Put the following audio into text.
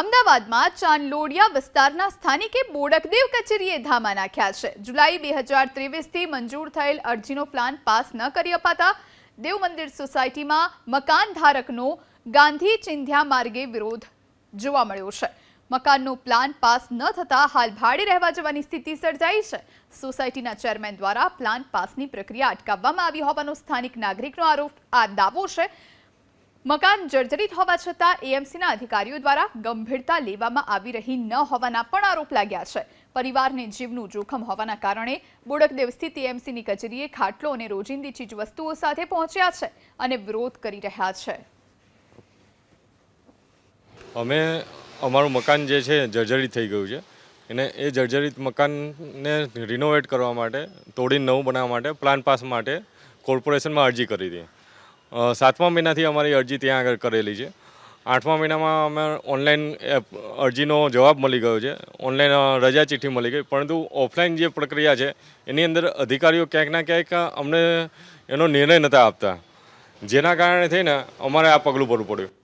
અમદાવાદમાં ચાંદલોડિયા વિસ્તારના સ્થાનિકે બોડકદેવ કચેરીએ ધામા નાખ્યા છે. જુલાઈ બે હજાર ત્રેવીસથી મંજૂર થયેલ અરજીનો પ્લાન પાસ ન કરી અપાતા દેવ મંદિર સોસાયટીમાં મકાન ધારકનો ગાંધી ચિંધ્યા માર્ગે વિરોધ જોવા મળ્યો છે. મકાનનો પ્લાન પાસ ન થતા હાલ ભાડે રહેવા જવાની સ્થિતિ સર્જાઈ છે. સોસાયટીના ચેરમેન દ્વારા પ્લાન પાસની પ્રક્રિયા અટકાવવામાં આવી હોવાનો સ્થાનિક નાગરિકનો આરોપ, આ દાવો છે મકાન જર્જરિત હોવા છતાં એએમસીના અધિકારીઓ દ્વારા ગંભીરતા લેવામાં આવી રહી ન હોવાના પણ આરોપ લાગ્યા છે. પરિવારને જીવનું જોખમ હોવાના કારણે બોડકદેવ સ્થિત એએમસીની કચેરીએ ખાટલો અને રોજિંદી ચીજવસ્તુઓ સાથે પહોંચ્યા છે અને વિરોધ કરી રહ્યા છે. અમે અમારું મકાન જે છે જર્જરિત થઈ ગયું છે. એને એ જર્જરિત મકાનને રિનોવેટ કરવા માટે તોડીને નવું બનાવવા માટે, પ્લાન પાસ માટે કોર્પોરેશનમાં અરજી કરી હતી. સાતમા મહિનાથી અમારી અરજી ત્યાં આગળ કરેલી છે. આઠમા મહિનામાં અમે ઓનલાઈન એપ અરજીનો જવાબ મળી ગયો છે. ઓનલાઈન રજા ચિઠ્ઠી મળી ગઈ. પરંતુ ઓફલાઈન જે પ્રક્રિયા છે, એની અંદર અધિકારીઓ ક્યાંક ના ક્યાંક અમને એનો નિર્ણય નહોતા આપતા. જેના કારણે થઈને અમારે આ પગલું ભરવું પડ્યું.